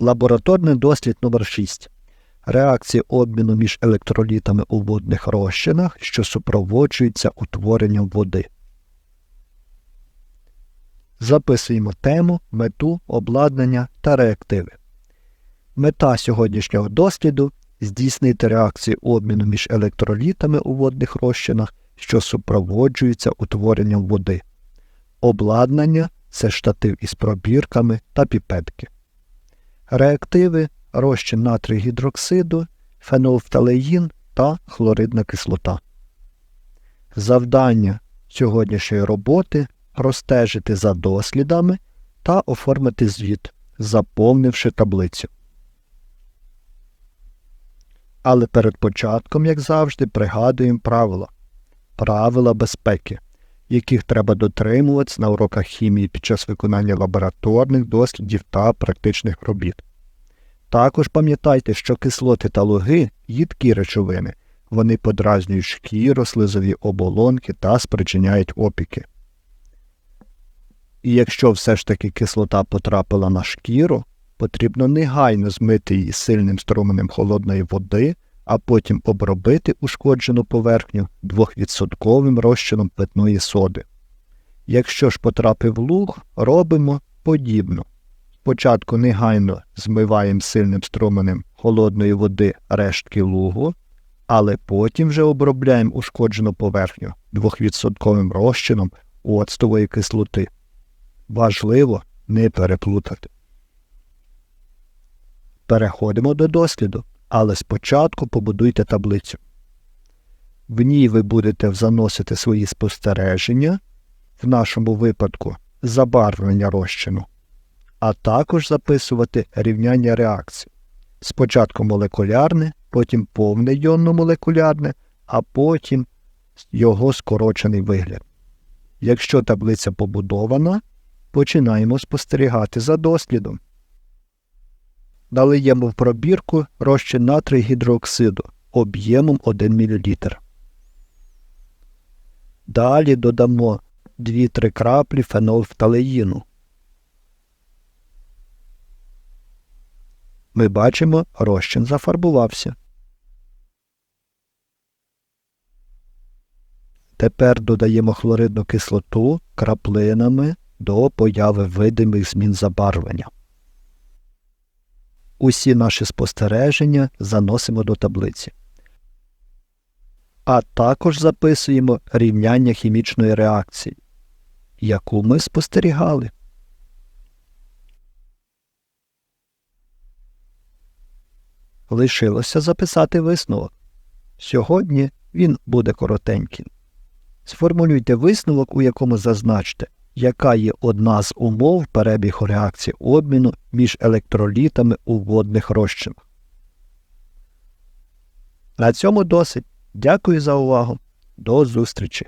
Лабораторний дослід номер 6 Реакції обміну між електролітами у водних розчинах, що супроводжуються утворенням води. Записуємо тему, мету, обладнання та реактиви. Мета сьогоднішнього досліду здійснити реакції обміну між електролітами у водних розчинах, що супроводжуються утворенням води. Обладнання це штатив із пробірками та піпетки. Реактиви розчин натрію гідроксиду, фенолфталеїн та хлоридна кислота. Завдання сьогоднішньої роботи простежити за дослідами та оформити звіт, заповнивши таблицю. Але перед початком, як завжди, пригадуємо правила. Правила безпеки, яких треба дотримуватися на уроках хімії під час виконання лабораторних дослідів та практичних робіт. Також пам'ятайте, що кислоти та луги їдкі речовини, вони подразнюють шкіру, слизові оболонки та спричиняють опіки. І якщо все ж таки кислота потрапила на шкіру, потрібно негайно змити її сильним струменем холодної води, а потім обробити ушкоджену поверхню 2% розчином питної соди. Якщо ж потрапив луг, робимо подібно. Спочатку негайно змиваємо сильним струменем холодної води рештки лугу, але потім вже обробляємо ушкоджену поверхню 2% розчином оцтової кислоти. Важливо не переплутати. Переходимо до досліду, але спочатку побудуйте таблицю. В ній ви будете заносити свої спостереження, в нашому випадку забарвлення розчину, а також записувати рівняння реакцій. Спочатку молекулярне, потім повне йонно-молекулярне, а потім його скорочений вигляд. Якщо таблиця побудована, починаємо спостерігати за дослідом. Налиємо в пробірку розчин натрій гідроксиду об'ємом 1 мл. Далі додамо 2-3 краплі фенолфталеїну. Ми бачимо, розчин зафарбувався. Тепер додаємо хлоридну кислоту краплинами до появи видимих змін забарвлення. Усі наші спостереження заносимо до таблиці. А також записуємо рівняння хімічної реакції, яку ми спостерігали. Лишилося записати висновок. Сьогодні він буде коротенький. Сформулюйте висновок, у якому зазначте, яка є одна з умов перебігу реакції обміну між електролітами у водних розчинах. На цьому досить. Дякую за увагу. До зустрічі!